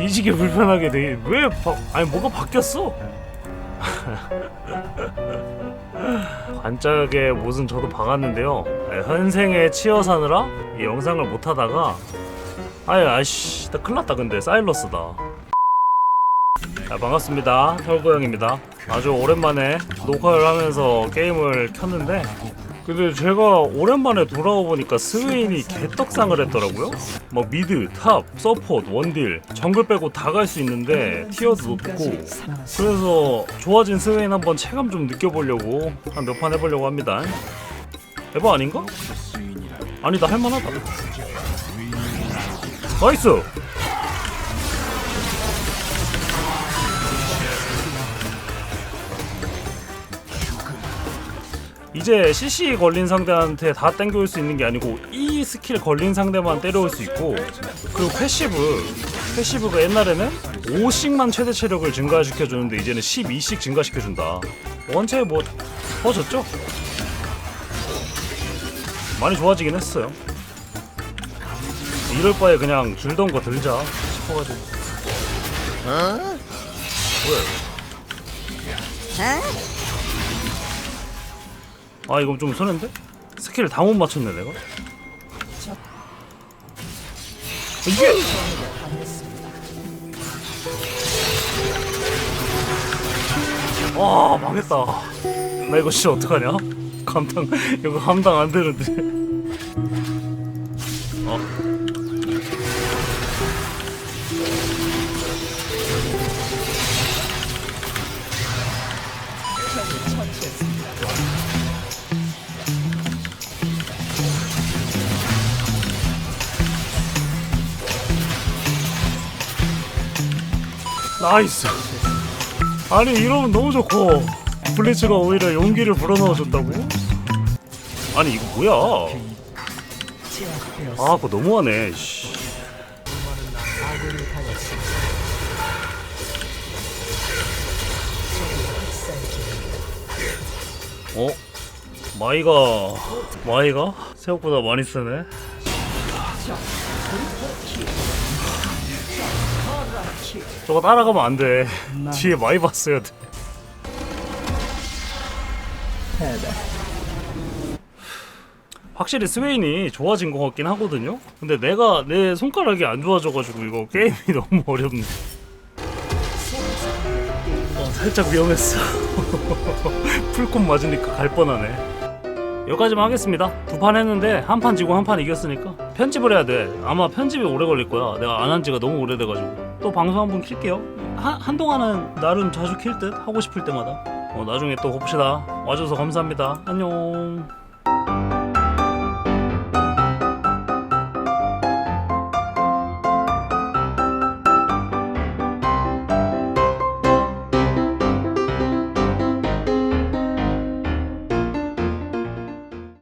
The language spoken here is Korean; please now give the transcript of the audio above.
뒤지게 불편하게 돼. 왜 바, 아니 뭐가 바뀌었어? 반짝의 못은 저도 박았는데요. 네, 현생에 치여 사느라 이 영상을 못 하다가 아이 아이씨 나 큰일 났다 근데 사일러스다. 아, 반갑습니다. 혈고형입니다. 아주 오랜만에 녹화를 하면서 게임을 켰는데 근데 제가 오랜만에 돌아와 보니까 스웨인이 개떡상을 했더라고요. 막 미드, 탑, 서포트, 원딜, 정글 빼고 다 갈 수 있는데 티어도 높고 그래서 좋아진 스웨인 한번 체감 좀 느껴보려고 한 몇 판 해보려고 합니다. 에바 아닌가? 아니다 할만하다. 나이스! 이제 CC 걸린 상대한테 다 땡겨올 수 있는 게 아니고 이 스킬 걸린 상대만 때려올 수 있고 그리고 패시브 패시브가 옛날에는 5씩만 최대 체력을 증가시켜주는데 이제는 12씩 증가시켜준다. 원체 뭐 퍼졌죠? 많이 좋아지긴 했어요. 이럴 바에 그냥 들던 거 들자 싶어가지고. 뭐야 아 이거 좀 손해인데? 스킬을 다 못 맞췄네 내가. 이게! 와 망했다. 나 이거 진짜 어떡하냐? 감당 이거 감당 안 되는데. 어 나이스 아니 이러면 너무 좋고 블리츠가 오히려 용기를 불어넣어줬다고? 아니 이거 뭐야 아 그거 너무하네 씨. 어? 마이가 마이가 생각보다 많이 쓰네 저거 따라가면 안 돼. 뒤에 많이 봤어야 돼. 확실히 스웨인이 좋아진 것 같긴 하거든요? 근데 내가 내 손가락이 안 좋아져가지고 이거 게임이 너무 어렵네. 어, 살짝 위험했어. 풀콤 맞으니까 갈 뻔하네 여기까지만 하겠습니다. 두 판 했는데 한 판 지고 한 판 이겼으니까 편집을 해야 돼. 아마 편집이 오래 걸릴 거야. 내가 안 한 지가 너무 오래돼가지고. 또 방송 한번 킬게요. 한, 한동안은 나름 자주 킬 듯 하고 싶을 때마다. 어, 나중에 또 봅시다. 와줘서 감사합니다. 안녕